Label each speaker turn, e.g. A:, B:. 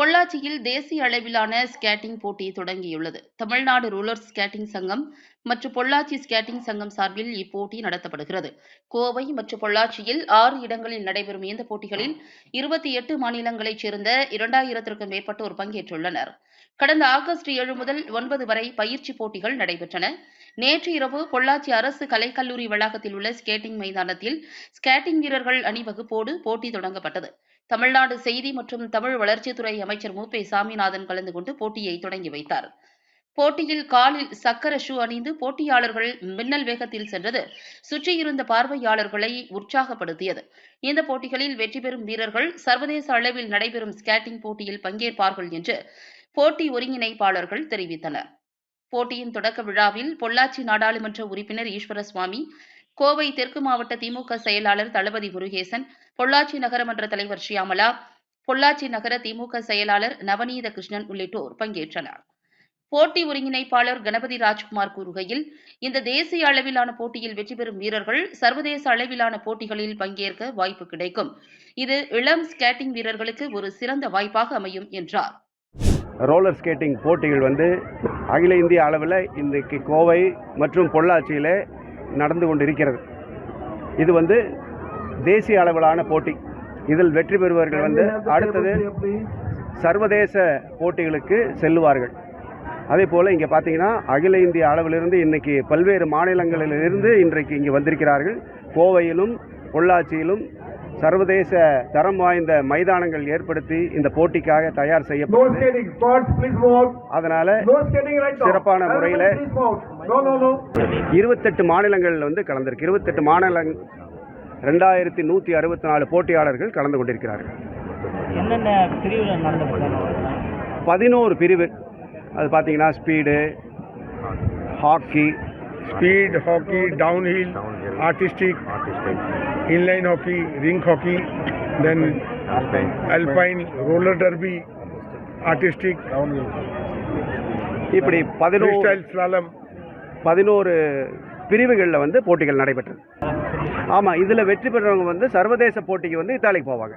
A: பொள்ளாச்சியில் தேசிய அளவிலான ஸ்கேட்டிங் போட்டி தொடங்கியுள்ளது. தமிழ்நாடு ரூலர் ஸ்கேட்டிங் சங்கம் மற்றும் பொள்ளாச்சி ஸ்கேட்டிங் சங்கம் சார்பில் இப்போட்டி நடத்தப்படுகிறது. கோவை மற்றும் பொள்ளாச்சியில் ஆறு இடங்களில் நடைபெறும் இந்த போட்டிகளில் இருபத்தி எட்டு மாநிலங்களைச் சேர்ந்த இரண்டாயிரத்திற்கும் மேற்பட்டோர் பங்கேற்றுள்ளனர். கடந்த ஆகஸ்ட் ஏழு முதல் ஒன்பது வரை பயிற்சி போட்டிகள் நடைபெற்றன. நேற்று இரவு பொள்ளாச்சி அரசு கலைக்கல்லூரி வளாகத்தில் உள்ள ஸ்கேட்டிங் மைதானத்தில் ஸ்கேட்டிங் வீரர்கள் அணிவகுப்போடு போட்டி தொடங்கப்பட்டது. தமிழ்நாடு செய்தி மற்றும் தமிழ் வளர்ச்சித்துறை அமைச்சர் மு. பே. சாமிநாதன் கலந்து கொண்டு போட்டியை தொடங்கி வைத்தார். போட்டியில் காலில் சக்கர ஷூ அணிந்து போட்டியாளர்கள் மின்னல் வேகத்தில் சென்றது. சுற்றியிருந்த பார்வையாளர்களை உற்சாகப்படுத்தியது. இந்த போட்டிகளில் வெற்றி பெறும் வீரர்கள் சர்வதேச அளவில் நடைபெறும் ஸ்கேட்டிங் போட்டியில் பங்கேற்பார்கள் என்று போட்டி ஒருங்கிணைப்பாளர்கள் தெரிவித்தனர். போட்டியின் தொடக்க விழாவில் பொள்ளாச்சி நாடாளுமன்ற உறுப்பினர் ஈஸ்வரசுவாமி கோவை தெற்கு மாவட்ட திமுக செயலாளர் தளபதி முருகேசன் பொள்ளாச்சி நகரமன்ற தலைவர் ஷியாமலா பொள்ளாச்சி நகர திமுக செயலாளர் நவநீத கிருஷ்ணன் உள்ளிட்டோர் பங்கேற்றனர். போட்டி ஒருங்கிணைப்பாளர் கணபதி ராஜ்குமார் கூறுகையில் இந்த தேசிய அளவிலான போட்டியில் வெற்றி பெறும் வீரர்கள் சர்வதேச அளவிலான போட்டிகளில் பங்கேற்க வாய்ப்பு கிடைக்கும். இது இளம் ஸ்கேட்டிங் வீரர்களுக்கு ஒரு சிறந்த வாய்ப்பாக அமையும் என்றார்.
B: ரோலர் ஸ்கேட்டிங் போட்டிகள் வந்து அகில இந்திய அளவில் இன்றைக்கு கோவை மற்றும் பொள்ளாச்சியில் நடந்து கொண்டிருக்கிறது. இது வந்து தேசிய அளவிலான போட்டி. இதில் வெற்றி பெறுபவர்கள் வந்து அடுத்தது சர்வதேச போட்டிகளுக்கு செல்லுவார்கள். அதே போல் இங்கே பார்த்தீங்கன்னா அகில இந்திய அளவிலிருந்து இன்றைக்கி பல்வேறு மாநிலங்களிலிருந்து இன்றைக்கு இங்கே வந்திருக்கிறார்கள். கோவையிலும் பொள்ளாச்சியிலும் சர்வதேச தரம் வாய்ந்த மைதானங்கள் ஏற்படுத்தி இந்த போட்டிக்காக தயார் செய்யப்பட்டது.
C: Out.
B: அதனால். சிறப்பான முறையில இருபத்தெட்டு மாநிலங்கள் வந்து கலந்திருக்கு. இருபத்தெட்டு மாநில ரெண்டாயிரத்தி நூற்றி அறுபத்தி நாலு போட்டியாளர்கள் கலந்து கொண்டிருக்கிறார்கள்.
D: என்னென்ன பிரிவில் நடந்துருக்கு
B: பதினோரு பிரிவு. அது பார்த்தீங்கன்னா speed hockey
C: Speed, hockey, downhill, artistic, inline hockey, rink hockey, then alpine, roller derby, artistic,
B: இப்படி பதினோரு
C: freestyle slalom.
B: பதினோரு பிரிவுகளில் வந்து போட்டிகள் நடைபெற்றது. ஆமாம் இதில் வெற்றி பெற்றவங்க வந்து சர்வதேச போட்டிக்கு வந்து இத்தாலிக்கு போவாங்க.